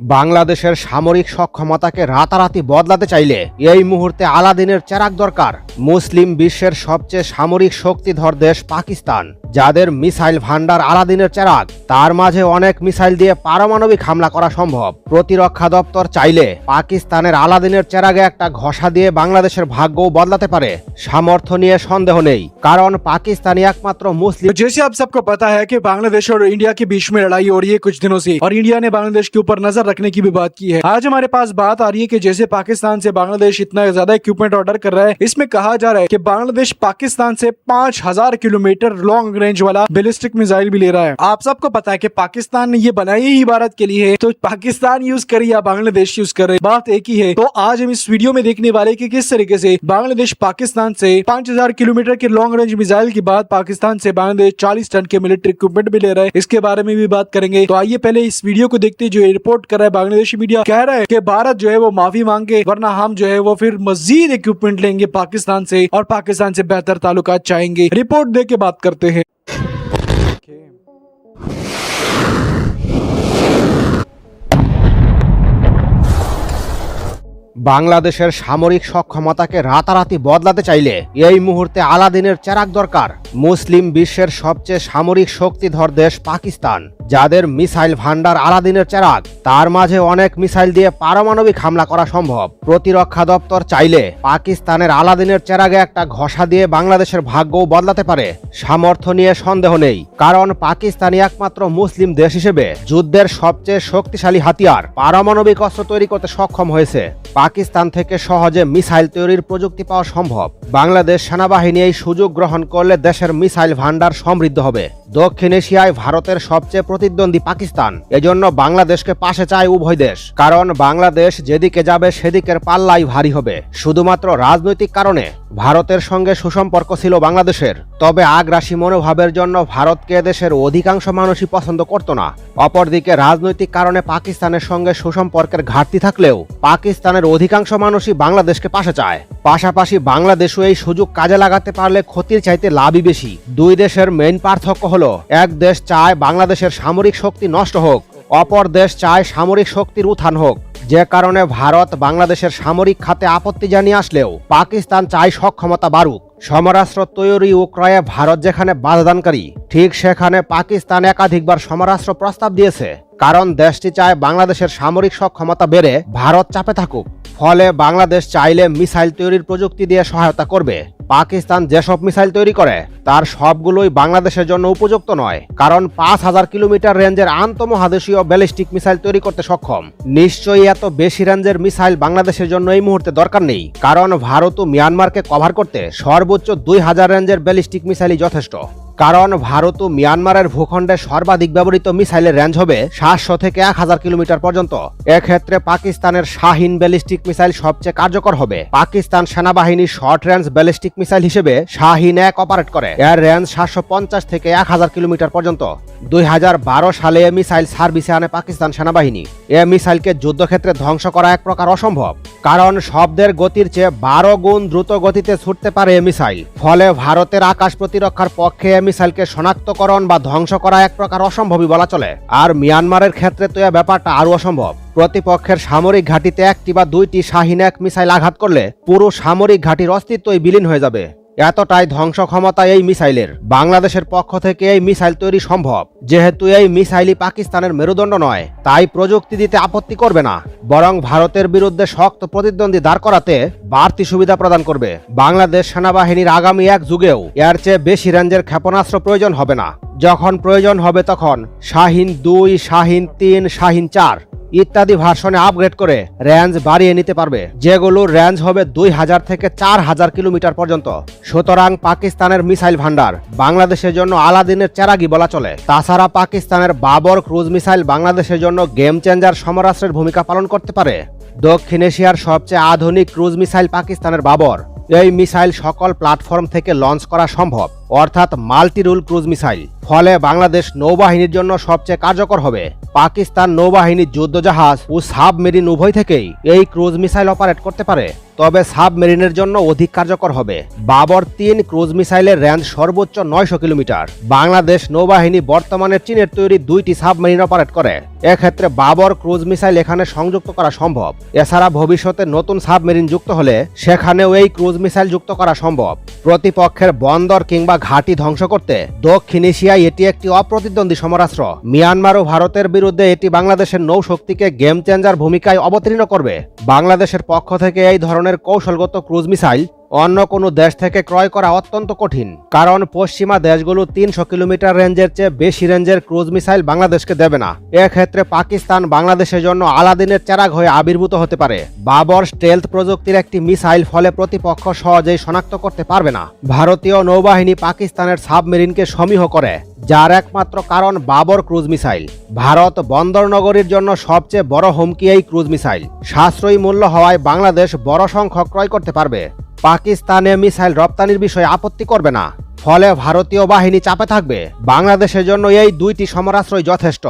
বাংলাদেশের সামরিক সক্ষমতাকে রাতারাতি বদলাতে চাইলে এই মুহূর্তে আলাদিনের চেরাক দরকার। মুসলিম বিশ্বের সবচেয়ে সামরিক শক্তিধর দেশ পাকিস্তান। যাদের মিসাইল ভান্ডার আলাদিনের চেরাক তার মাঝে অনেক মিসাইল দিয়ে পারমাণবিক হামলা করা সম্ভব প্রতিরক্ষা দপ্তর চাইলে পাকিস্তানের আলাদিনের চেরাগে একটা ঘষা দিয়ে বাংলাদেশের ভাগ্যও বদলাতে পারে সামর্থ্য নিয়ে সন্দেহ নেই কারণ পাকিস্তানি একমাত্র মুসলিম तो जैसे आप सबको पता है कि बांग्लादेश और इंडिया के बीच में लड़ाई हो रही है कुछ दिनों से और इंडिया ने बांग्लादेश के ऊपर नजर रखने की भी बात की है आज हमारे पास बात आ रही है कि जैसे पाकिस्तान से बांग्लादेश इतना ज्यादा इक्विपमेंट ऑर्डर कर रहा है इसमें कहा जा रहा है कि बांग्लादेश पाकिस्तान से पांच हजार किलोमीटर लॉन्ग रेंज वाला बैलिस्टिक मिसाइल भी ले रहा है। आप सबको पता है कि पाकिस्तान ने ये बनाई ही भारत के लिए है तो पाकिस्तान यूज़ करे या बांग्लादेश यूज़ करे बात एक ही है। तो आज हम इस वीडियो में देखने वाले कि किस तरीके से बांग्लादेश पाकिस्तान से 5000 किलोमीटर के लॉन्ग रेंज मिसाइल के बाद पाकिस्तान से बांग्लादेश 40 टन के मिलिट्री इक्विपमेंट भी ले रहे हैं। इसके बारे में भी बात करेंगे। तो आइए पहले इस वीडियो को देखते जो रिपोर्ट कर रहा है बांग्लादेशी मीडिया कह रहा है की भारत जो है वो माफ़ी मांगे, वरना हम जो है वो फिर मजीद इक्विपमेंट लेंगे पाकिस्तान से और पाकिस्तान से बेहतर ताल्लुकात चाहेंगे। रिपोर्ट दे के बात करते हैं। বাংলাদেশের সামরিক সক্ষমতাকে রাতারাতি বদলাতে চাইলে এই মুহূর্তে আলাদিনের চেরাক দরকার। মুসলিম বিশ্বের সবচেয়ে সামরিক শক্তিধর দেশ পাকিস্তান। যাদের মিসাইল ভান্ডার আলাদিনের চেরাক তার মাঝে অনেক মিসাইল দিয়ে পারমাণবিক হামলা করা সম্ভব। প্রতিরক্ষা দপ্তর চাইলে পাকিস্তানের আলাদিনের চেরাগে একটা ঘষা দিয়ে বাংলাদেশের ভাগ্যও বদলাতে পারে, সামর্থ্য নিয়ে সন্দেহ নেই। কারণ পাকিস্তানি একমাত্র মুসলিম দেশ হিসেবে যুদ্ধের সবচেয়ে শক্তিশালী হাতিয়ার। পারমাণবিক অস্ত্র তৈরি করতে সক্ষম হয়েছে। পাকিস্তান থেকে সহজে মিসাইল তৈরির প্রযুক্তি পাওয়া সম্ভব। বাংলাদেশ সেনাবাহিনী এই সুযোগ গ্রহণ করলে দেশের মিসাইল ভান্ডার সমৃদ্ধ হবে। দক্ষিণ এশিয়ায় ভারতের সবচেয়ে প্রতিদ্বন্দ্বী পাকিস্তান। এজন্য বাংলাদেশকে পাশে চায় উভয় দেশ। কারণ বাংলাদেশ যেদিকে যাবে, সেদিকের পাল্লাই ভারী হবে। শুধুমাত্র রাজনৈতিক কারণে ভারতের সঙ্গে সুসম্পর্ক ছিল বাংলাদেশের। তবে আগ্রাসী মনোভাবের জন্য ভারতকে দেশের অধিকাংশ মানুষই পছন্দ করত না। অপরদিকে রাজনৈতিক কারণে পাকিস্তানের সঙ্গে সুসম্পর্কের ঘাটতি থাকলেও পাকিস্তানের অধিকাংশ মানুষই বাংলাদেশকে পাশে চায়। পাশাপাশি বাংলাদেশও এই সুযোগ কাজে লাগাতে পারলে ক্ষতির চাইতে লাভই বেশি। দুই দেশের মেইন পার্থক্য হলো এক দেশ চায় বাংলাদেশের সামরিক শক্তি নষ্ট হোক, অপর দেশ চায় সামরিক শক্তির উত্থান হোক। যে কারণে ভারত বাংলাদেশের সামরিক খাতে আপত্তি জানিয়ে আসলেও পাকিস্তান চায় সক্ষমতা বাড়ুক। সমরাস্ত্র তৈরি ও ক্রয়ে ভারত যেখানে বাধাদানকারী ঠিক সেখানে পাকিস্তান একাধিকবার সমরাস্ত্র প্রস্তাব দিয়েছে। কারণ দেশটি চায় বাংলাদেশের সামরিক সক্ষমতা বেড়ে ভারত চাপে থাকুক। ফলে বাংলাদেশ চাইলে মিসাইল তৈরির প্রযুক্তি দিয়ে সহায়তা করবে। পাকিস্তান যেসব মিসাইল তৈরি করে, তার সবগুলোই বাংলাদেশের জন্য উপযুক্ত নয়। কারণ পাঁচ হাজার কিলোমিটার রেঞ্জের আন্তমহাদেশীয় ব্যালিস্টিক মিসাইল তৈরি করতে সক্ষম। নিশ্চয়ই এত বেশি রেঞ্জের মিসাইল বাংলাদেশের জন্য এই মুহূর্তে দরকার নেই। কারণ ভারত ও মিয়ানমারকে কভার করতে সর্বোচ্চ দুই হাজার রেঞ্জের ব্যালিস্টিক মিসাইলই যথেষ্ট। কারণ ভারত ও মিয়ানমারের ভূখণ্ডে সর্বাধিক ব্যবহৃত মিসাইলের রেঞ্জ হবে সাতশো থেকে এক হাজার কিলোমিটার পর্যন্ত। এক্ষেত্রে পাকিস্তানের শাহিন ব্যালিস্টিক মিসাইল সবচেয়ে কার্যকর হবে। পাকিস্তান সেনাবাহিনীর শর্ট রেঞ্জ ব্যালিস্টিক মিসাইল হিসেবে শাহিন এক অপারেট করে। এর রেঞ্জ সাতশো পঞ্চাশ থেকে এক হাজার কিলোমিটার পর্যন্ত। দুই হাজার বারো সালে মিসাইল সার্ভিসে আনে পাকিস্তান সেনাবাহিনী। এ মিসাইলকে যুদ্ধক্ষেত্রে ধ্বংস করা এক প্রকার অসম্ভব। কারণ শব্দের গতির চেয়ে বারো গুণ দ্রুত গতিতে ছুটতে পারে এ মিসাইল। ফলে ভারতের আকাশ প্রতিরক্ষার পক্ষে এ মিসাইলকে শনাক্তকরণ বা ধ্বংস করা এক প্রকার অসম্ভবই বলা চলে। আর মিয়ানমারের ক্ষেত্রে তো এ ব্যাপারটা আরও অসম্ভব। প্রতিপক্ষের সামরিক ঘাঁটিতে একটি বা দুইটি শাহিন এক মিসাইল আঘাত করলে পুরো সামরিক ঘাঁটির অস্তিত্বই বিলীন হয়ে যাবে। এতটাই ধ্বংস ক্ষমতা এই মিসাইলের। বাংলাদেশের পক্ষ থেকে এই মিসাইল তৈরি সম্ভব। যেহেতু এই মিসাইলই পাকিস্তানের মেরুদণ্ড নয়, তাই প্রযুক্তি দিতে আপত্তি করবে না। বরং ভারতের বিরুদ্ধে শক্ত প্রতিদ্বন্দ্বী দাঁড় করাতে বাড়তি সুবিধা প্রদান করবে। বাংলাদেশ সেনাবাহিনীর আগামী এক যুগেও এর চেয়ে বেশি রেঞ্জের ক্ষেপণাস্ত্র প্রয়োজন হবে না। যখন প্রয়োজন হবে তখন শাহিন দুই, শাহিন তিন, শাহিন চার ইত্যাদি ভার্সনে আপগ্রেড করে রেঞ্জ বাড়িয়ে নিতে পারবে। যেগুলোর রেঞ্জ হবে দুই হাজার থেকে চার হাজার কিলোমিটার পর্যন্ত। সুতরাং পাকিস্তানের মিসাইল ভান্ডার বাংলাদেশের জন্য আলাদিনের চেরাগি বলা চলে। তাছাড়া পাকিস্তানের বাবর ক্রুজ মিসাইল বাংলাদেশের জন্য গেম চেঞ্জার সমরাস্ত্রের ভূমিকা পালন করতে পারে। দক্ষিণ এশিয়ার সবচেয়ে আধুনিক ক্রুজ মিসাইল পাকিস্তানের বাবর। এই মিসাইল সকল প্ল্যাটফর্ম থেকে লঞ্চ করা সম্ভব, অর্থাৎ মাল্টি রুল ক্রুজ মিসাইল। ফলে বাংলাদেশ নৌবাহিনীর জন্য সবচেয়ে কার্যকর হবে। পাকিস্তান নৌবাহিনীর যুদ্ধজাহাজ ও সাবমেরিন উভয় থেকেই এই ক্রুজ মিসাইল অপারেট করতে পারে। তবে সাবমেরিনের জন্য অধিক কার্যকর হবে। বাবর তিন ক্রুজ মিসাইলের রেঞ্জ সর্বোচ্চ নয়শো কিলোমিটার। বাংলাদেশ নৌবাহিনী বর্তমানে চীনের তৈরি দুইটি সাবমেরিন অপারেট করে। এক্ষেত্রে বাবর ক্রুজ মিসাইল এখানে সংযুক্ত করা সম্ভব। এছাড়া ভবিষ্যতে নতুন সাবমেরিন যুক্ত হলে সেখানেও এই ক্রুজ মিসাইল যুক্ত করা সম্ভব। প্রতিপক্ষের বন্দর কিংবা ঘাঁটি ধ্বংস করতে দক্ষিণ এশিয়ায় এটি একটি অপ্রতিদ্বন্দ্বী সমরাস্ত্র। মিয়ানমার ও ভারতের বিরুদ্ধে এটি বাংলাদেশের নৌশক্তিকে গেম চেঞ্জার ভূমিকায় অবতীর্ণ করবে। বাংলাদেশের পক্ষ থেকে এই ধরনের কৌশলগত ক্রুজ মিসাইল অন্য কোনো দেশ থেকে ক্রয় করা অত্যন্ত কঠিন, কারণ পশ্চিমা দেশগুলো তিনশো কিলোমিটার রেঞ্জের চেয়ে বেশি রেঞ্জের ক্রুজ মিসাইল বাংলাদেশকে দেবে না। এক্ষেত্রে পাকিস্তান বাংলাদেশের জন্য আলাদিনের চেরাগ হয়ে আবির্ভূত হতে পারে। বাবর স্টেলথ প্রযুক্তির একটি মিসাইল ফলে প্রতিপক্ষ সহজেই শনাক্ত করতে পারবে না। ভারতীয় নৌবাহিনী পাকিস্তানের সাবমেরিনকে সমীহ করে, যার একমাত্র কারণ বাবর ক্রুজ মিসাইল। ভারত বন্দর নগরীর জন্য সবচেয়ে বড় হুমকি এই ক্রুজ মিসাইল। সাশ্রয়ী মূল্য হওয়ায় বাংলাদেশ বড় সংখ্যক ক্রয় করতে পারবে। পাকিস্তানে মিসাইল রপ্তানির বিষয়ে আপত্তি করবে না। ফলে ভারতীয় বাহিনী চাপে থাকবে। বাংলাদেশের জন্য এই দুইটি সমরাশ্রয় যথেষ্ট।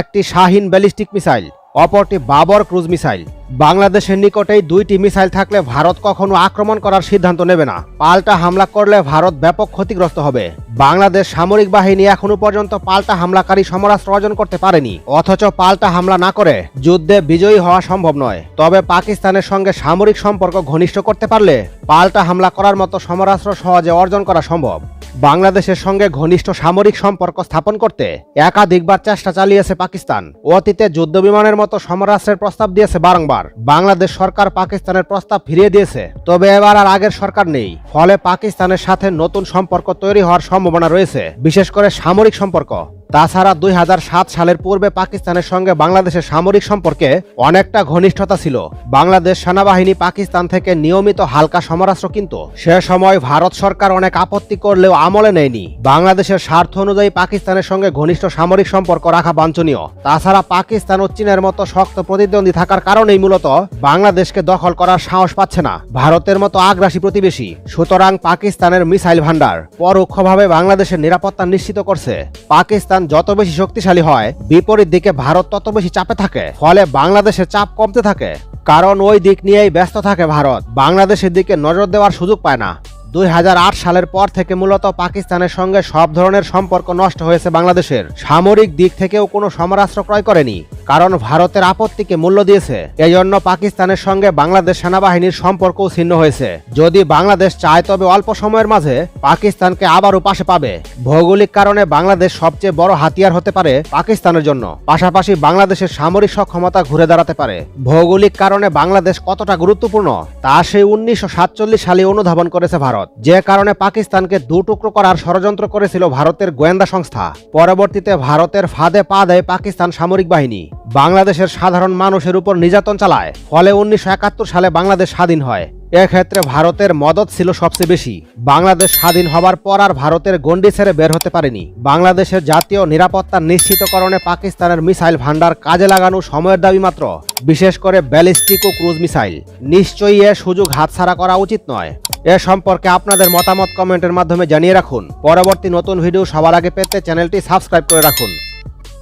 একটি শাহিন ব্যালিস্টিক মিসাইল। অপরটি বাবর ক্রুজ মিসাইল। বাংলাদেশের নিকটেই দুইটি মিসাইল থাকলে ভারত কখনো আক্রমণ করার সিদ্ধান্ত নেবে না। পাল্টা হামলা করলে ভারত ব্যাপক ক্ষতিগ্রস্ত হবে। বাংলাদেশ সামরিক বাহিনী এখনও পর্যন্ত পাল্টা হামলাকারী সমরাস্ত্র অর্জন করতে পারেনি, অথচ পাল্টা হামলা না করে যুদ্ধে বিজয়ী হওয়া সম্ভব নয়। তবে পাকিস্তানের সঙ্গে সামরিক সম্পর্ক ঘনিষ্ঠ করতে পারলে পাল্টা হামলা করার মতো সমরাস্ত্র সহজে অর্জন করা সম্ভব। বাংলাদেশের সঙ্গে ঘনিষ্ঠ সামরিক সম্পর্ক স্থাপন করতে একাধিকবার চেষ্টা চালিয়েছে পাকিস্তান। অতীতে যুদ্ধ বিমানের মতো সমরাস্ত্রের প্রস্তাব দিয়েছে বারংবার। বাংলাদেশ সরকার পাকিস্তানের প্রস্তাব ফিরিয়ে দিয়েছে, তবে এবার আর আগের সরকার নেই। ফলে পাকিস্তানের সাথে নতুন সম্পর্ক তৈরি হওয়ার সম্ভাবনা রয়েছে, বিশেষ করে সামরিক সম্পর্ক। তাছাড়া দুই হাজার সাত সালের পূর্বে পাকিস্তানের সঙ্গে বাংলাদেশের সামরিক সম্পর্কে অনেকটা ঘনিষ্ঠতা ছিল। বাংলাদেশ সেনাবাহিনী পাকিস্তান থেকে নিয়মিত হালকা সমরাস্ত্র কিন্তু সে সময় ভারত সরকার অনেক আপত্তি করলেও আমলে নেয়নি। বাংলাদেশের স্বার্থ অনুযায়ী পাকিস্তানের সঙ্গে ঘনিষ্ঠ সামরিক সম্পর্ক রাখা বাঞ্ছনীয়। তাছাড়া পাকিস্তান ও চীনের মতো শক্ত প্রতিদ্বন্দ্বী থাকার কারণেই মূলত বাংলাদেশকে দখল করার সাহস পাচ্ছে না। ভারতের মতো আগ্রাসী প্রতিবেশী। সুতরাং পাকিস্তানের মিসাইল ভান্ডার পরোক্ষভাবে বাংলাদেশের নিরাপত্তা নিশ্চিত করছে। পাকিস্তান যত বেশি শক্তিশালী হয়, বিপরীত দিকে ভারত তত বেশি চাপে থাকে, ফলে বাংলাদেশের চাপ কমতে থাকে। কারণ ওই দিক নিয়েই ব্যস্ত থাকে ভারত। বাংলাদেশের দিকে নজর দেওয়ার সুযোগ পায় না। দুই হাজার আট সালের পর থেকে মূলত পাকিস্তানের সঙ্গে সব ধরনের সম্পর্ক নষ্ট হয়েছে বাংলাদেশের। সামরিক দিক থেকেও কোনো সমরাস্ত্র ক্রয় করেনি, কারণ ভারতের আপত্তিকে মূল্য দিয়েছে। এই জন্য পাকিস্তানের সঙ্গে বাংলাদেশ সেনাবাহিনীর সম্পর্কও ছিন্ন হয়েছে। যদি বাংলাদেশ চায় তবে অল্প সময়ের মাঝে পাকিস্তানকে আবারও পাশে পাবে। ভৌগোলিক কারণে বাংলাদেশ সবচেয়ে বড় হাতিয়ার হতে পারে পাকিস্তানের জন্য। পাশাপাশি বাংলাদেশের সামরিক সক্ষমতা ঘুরে দাঁড়াতে পারে। ভৌগোলিক কারণে বাংলাদেশ কতটা গুরুত্বপূর্ণ, তা সেই উনিশশো সাতচল্লিশ সালে অনুধাবন করেছে ভারত। যে কারণে পাকিস্তানকে দু টুকরো করার ষড়যন্ত্র করেছিল ভারতের গোয়েন্দা সংস্থা। পরবর্তীতে ভারতের ফাঁদে পা দেয় পাকিস্তান সামরিক বাহিনী। বাংলাদেশের সাধারণ মানুষের উপর নির্যাতন চালায়, ফলে উনিশশো একাত্তর সালে বাংলাদেশ স্বাধীন হয়। এক্ষেত্রে ভারতের মদত ছিল সবচেয়ে বেশি। বাংলাদেশ স্বাধীন হবার পর আর ভারতের গণ্ডি ছেড়ে বের হতে পারেনি। বাংলাদেশের জাতীয় নিরাপত্তা নিশ্চিতকরণে পাকিস্তানের মিসাইল ভান্ডার কাজে লাগানো সময়ের দাবি মাত্র। বিশেষ করে ব্যালিস্টিক ও ক্রুজ মিসাইল। নিশ্চয়ই এ সুযোগ হাতছাড়া করা উচিত নয়। এ সম্পর্কে আপনাদের মতামত কমেন্টের মাধ্যমে জানিয়ে রাখুন। পরবর্তী নতুন ভিডিও সবার আগে পেতে চ্যানেলটি সাবস্ক্রাইব করে রাখুন।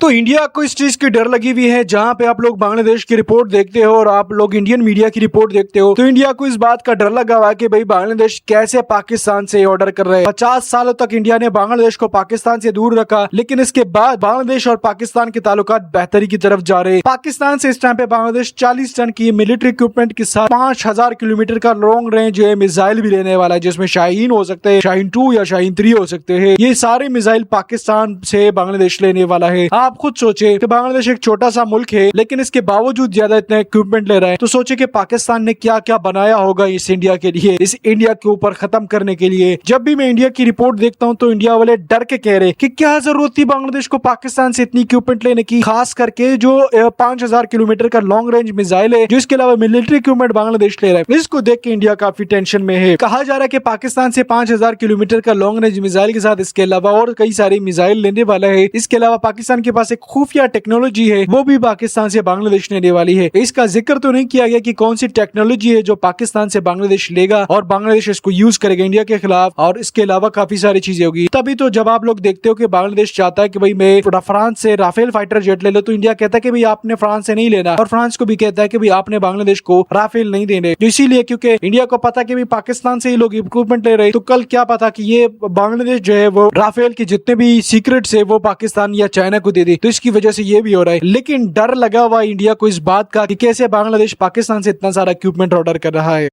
तो इंडिया को इस चीज़ की डर लगी हुई है, जहाँ पे आप लोग बांग्लादेश की रिपोर्ट देखते हो और आप लोग इंडियन मीडिया की रिपोर्ट देखते हो तो इंडिया को इस बात का डर लगा हुआ है कि भाई बांग्लादेश कैसे पाकिस्तान से ऑर्डर कर रहे हैं। पचास सालों तक इंडिया ने बांग्लादेश को पाकिस्तान से दूर रखा, लेकिन इसके बाद बांग्लादेश और पाकिस्तान के ताल्लुकात बेहतरी की तरफ़ जा रहे पाकिस्तान से इस टाइम पे बांग्लादेश चालीस टन की मिलिट्री इक्विपमेंट के साथ पाँच हज़ार किलोमीटर का लॉन्ग रेंज मिसाइल भी लेने वाला है, जिसमें शाहीन हो सकते हैं, शाहीन टू या शाहीन थ्री हो सकते हैं। ये सारे मिसाइल पाकिस्तान से बांग्लादेश लेने वाला है। आप खुद सोचे कि बांग्लादेश एक छोटा सा मुल्क है, लेकिन इसके बावजूद ज़्यादा इतने इक्विपमेंट ले रहा है तो सोचे कि पाकिस्तान ने क्या क्या बनाया होगा इस इंडिया के लिए, इस इंडिया के ऊपर खत्म करने के लिए। जब भी मैं इंडिया की रिपोर्ट देखता हूँ तो इंडिया वाले डर के कह रहे कि क्या ज़रूरत थी बांग्लादेश को पाकिस्तान से इतनी इक्विपमेंट लेने की, खास करके जो पाँच हज़ार किलोमीटर का लॉन्ग रेंज मिसाइल है जो इसके अलावा मिलिट्री इक्विपमेंट बांग्लादेश ले रहा है। इसको देख के इंडिया काफ़ी टेंशन में है। कहा जा रहा है कि पाकिस्तान से पाँच हज़ार किलोमीटर का लॉन्ग रेंज मिसाइल के साथ इसके अलावा और कई सारे मिसाइल लेने वाला है। इसके अलावा पाकिस्तान के पास एक खुफिया टेक्नोलॉजी है, वो भी पाकिस्तान से बांग्लादेश ने लेने वाली है। इसका ज़िक्र तो नहीं किया गया कि कौन सी टेक्नोलॉजी है जो पाकिस्तान से बांग्लादेश लेगा और बांग्लादेश इसको यूज़ करेगा इंडिया के खिलाफ, और इसके अलावा काफ़ी सारी चीज़ें होगी। तभी तो जब आप लोग देखते हो कि बांग्लादेश चाहता है कि भाई मैं फ्रांस से राफेल फाइटर जेट ले लो तो इंडिया कहता है कि भाई आपने फ्रांस से नहीं लेना, और फ्रांस को भी कहता है कि भाई आपने बांग्लादेश को राफेल नहीं देने। तो इसीलिए क्योंकि इंडिया को पता कि भाई पाकिस्तान से ही लोग इक्विपमेंट ले रहे तो कल क्या पता कि ये बांग्लादेश जो है वो राफेल के जितने भी सीक्रेट्स है, वो पाकिस्तान या चाइना को दे दे तो इसकी वजह से ये भी हो रहा है। लेकिन डर लगा हुआ इंडिया को इस बात का कि कैसे बांग्लादेश पाकिस्तान से इतना सारा इक्विपमेंट ऑर्डर कर रहा है।